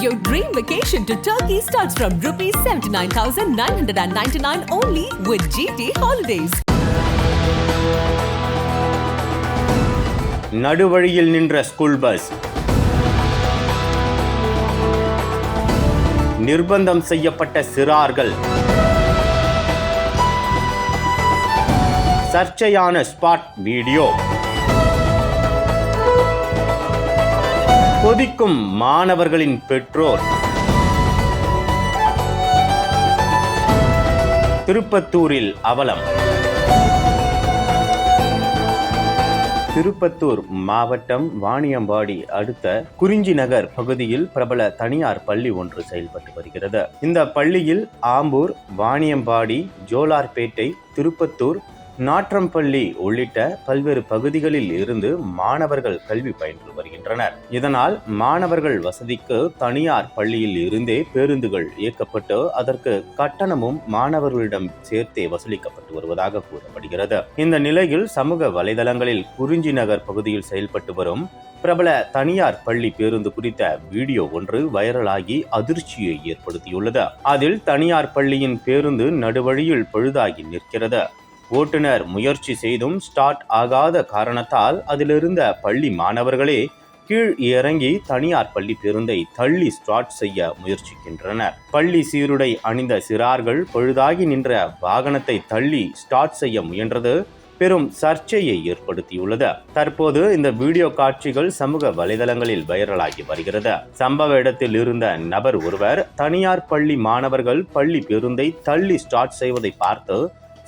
Your dream vacation to Turkey starts from rupees 79,999 only with GT Holidays. நடுவழியில் நின்ற school bus நிர்பந்தம் செய்யப்பட்ட சிறார்கள் சர்ச்சையான spot video கொதிக்கும் மாணவர்களின் பெற்றோர். திருப்பத்தூரில் அவலம். திருப்பத்தூர் மாவட்டம் வாணியம்பாடி அடுத்த குறிஞ்சி நகர் பகுதியில் பிரபல தனியார் பள்ளி ஒன்று செயல்பட்டு வருகிறது. இந்த பள்ளியில் ஆம்பூர் வாணியம்பாடி ஜோலார்பேட்டை திருப்பத்தூர் நாற்றம்பள்ளி உள்ளிட்ட பல்வேறு பகுதிகளில் இருந்து மாணவர்கள் கல்வி பயின்று வருகின்றனர். இதனால் மாணவர்கள் வசதிக்கு தனியார் பள்ளியில் இருந்தே பேருந்துகள் இயக்கப்பட்டு அதற்கு கட்டணமும் மாணவர்களிடம் சேர்த்தே வசூலிக்கப்பட்டு வருவதாக கூறப்படுகிறது. இந்த நிலையில் சமூக வலைதளங்களில் குறிஞ்சி நகர் பகுதியில் செயல்பட்டு வரும் பிரபல தனியார் பள்ளி பேருந்து குறித்த வீடியோ ஒன்று வைரலாகி அதிர்ச்சியை ஏற்படுத்தியுள்ளது. அதில் தனியார் பள்ளியின் பேருந்து நடுவழியில் பழுதாகி நிற்கிறது. ஓட்டுநர் முயற்சி செய்தும் ஸ்டார்ட் ஆகாத காரணத்தால் அதிலிருந்த பள்ளி மாணவர்களே கீழ் இறங்கி தனியார் பள்ளி பேருந்தை தள்ளி ஸ்டார்ட் செய்ய முயற்சிக்கின்றனர். பள்ளி சீருடை அணிந்த சிறார்கள் பழுதாகி நின்ற வாகனத்தை தள்ளி ஸ்டார்ட் செய்ய முயன்றது பெரும் சர்ச்சையை ஏற்படுத்தியுள்ளது. தற்போது இந்த வீடியோ காட்சிகள் சமூக வலைதளங்களில் வைரலாகி வருகிறது. சம்பவ இடத்தில் இருந்த நபர் ஒருவர் தனியார் பள்ளி மாணவர்கள் பள்ளி பேருந்தை தள்ளி ஸ்டார்ட் செய்வதை பார்த்து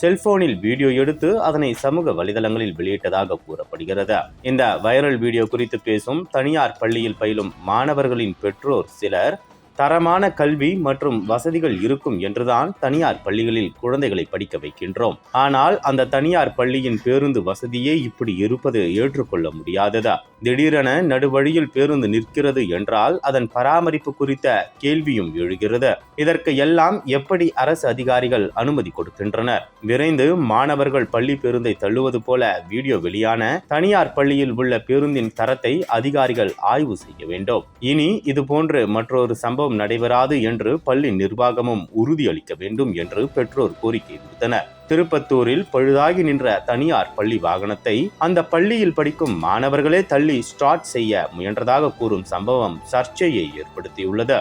செல்போனில் வீடியோ எடுத்து அதனை சமூக வலைதளங்களில் வெளியிட்டதாக கூறப்படுகிறது. இந்த வைரல் வீடியோ குறித்து பேசும் தனியார் பள்ளியில் பயிலும் மாணவர்களின் பெற்றோர் சிலர் தரமான கல்வி மற்றும் வசதிகள் இருக்கும் என்றுதான் தனியார் பள்ளிகளில் குழந்தைகளை படிக்க வைக்கின்றோம். ஆனால் அந்த தனியார் பள்ளியின் பேருந்து வசதியே இப்படி இருப்பது ஏற்றுக்கொள்ள முடியாததா? திடீரென நடுவழியில் பேருந்து நிற்கிறது என்றால் அதன் பராமரிப்பு குறித்த கேள்வியும் எழுகிறது. இதற்கு எல்லாம் எப்படி அரசு அதிகாரிகள் அனுமதி கொடுக்கின்றனர்? விரைந்து மாணவர்கள் பள்ளி பேருந்தை தள்ளுவது போல வீடியோ வெளியான தனியார் பள்ளியில் உள்ள பேருந்தின் தரத்தை அதிகாரிகள் ஆய்வு செய்ய வேண்டும். இனி இதுபோன்று மற்றொரு சம்பவம் நடைபெறாது என்று பள்ளி நிர்வாகமும் உறுதியளிக்க வேண்டும் என்று பெற்றோர் கோரிக்கை விடுத்தனர் திருப்பத்தூரில் பழுதாகி நின்ற தனியார் பள்ளி வாகனத்தை அந்த பள்ளியில் படிக்கும் மாணவர்களே தள்ளி ஸ்டார்ட் செய்ய முயன்றதாக கூறும் சம்பவம் சர்ச்சையை ஏற்படுத்தியுள்ளது.